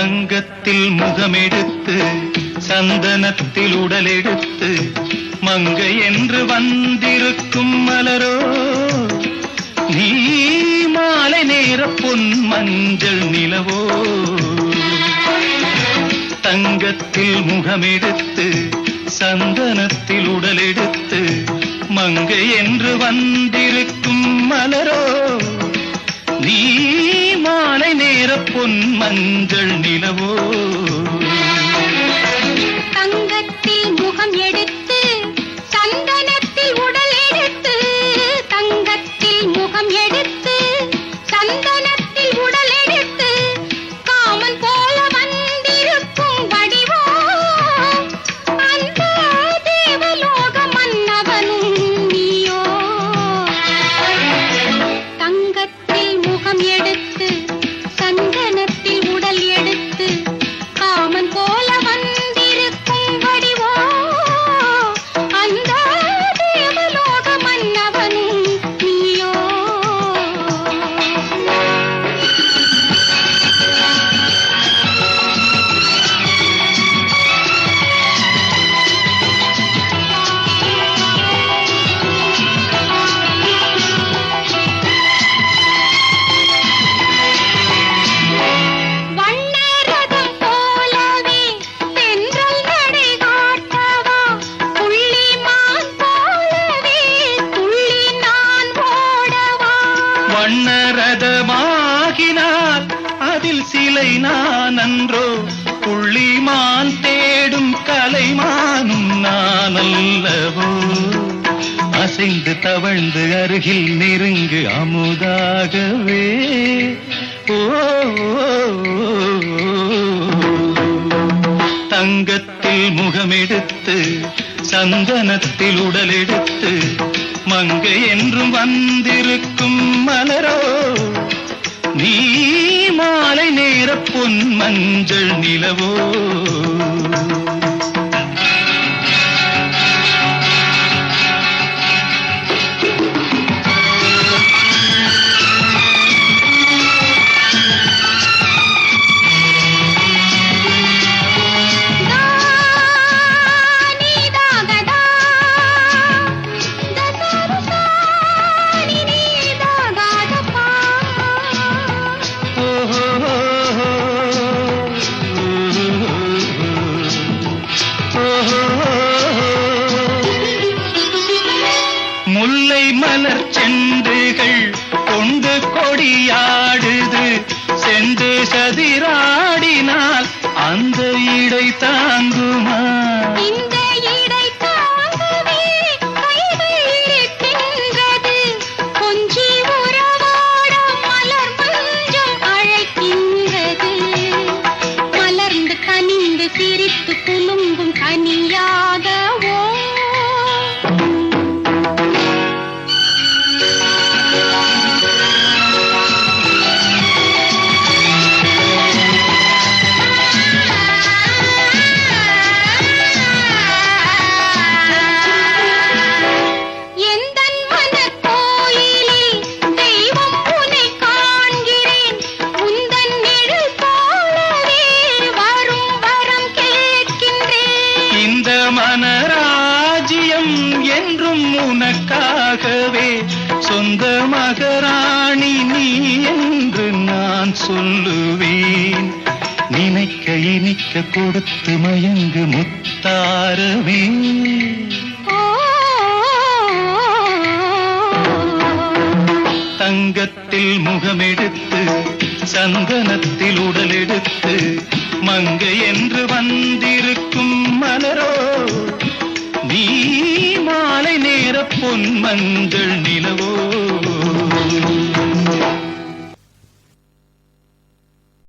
தங்கத்தில் முகமெடுத்து சந்தனத்தில் உடலெடுத்து மங்கை என்று வந்திருக்கும் மலரோ நீ மாலை நேர பொன் மஞ்சள் நிலவோ. தங்கத்தில் முகமெடுத்து சந்தனத்தில் உடலெடுத்து மங்கை என்று வந்திருக்கும் மலரோ நீ மாலை பொன் மஞ்சள் நிலவோ? தங்கத்தில் முகம் எடுத்து கண்ணரதமாகினார் அதில் சிலை நான் அன்றோ புள்ளிமான் தேடும் கலைமானும் நான் அல்லவோ அசைந்து தவழ்ந்து அருகில் நெருங்கு அமுதாகவே. ஓ. தங்கத்தில் முகமெடுத்து சந்தனத்தில் உடலெடுத்து மங்கை என்றும் வந்திருக்கும் மலரோ நீ மாலை நேர பொன் மஞ்சள் நிலவோ. இடை தாங்குமா? இந்த இடை தாங்குமே கைகள் இருக்கின்றது. கொஞ்சி உறவாட மலர் மஞ்சம் அழைக்கின்றது. மலர்ந்து கனிந்து சிரித்து குலுங்கும் கனியாக ஓ சொந்த மகராணி நீ என்று நான் சொல்லுவேன். நினைக்க இனிக்க கொடுத்து மயங்கு முத்தாரவே. தங்கத்தில் முகமெடுத்து சந்தனத்தில் உடலெடுத்து மங்கை என்று வந்திருக்கும் மலரோ நீ மாலை நேர பொன் மஞ்சள் நிலவோ?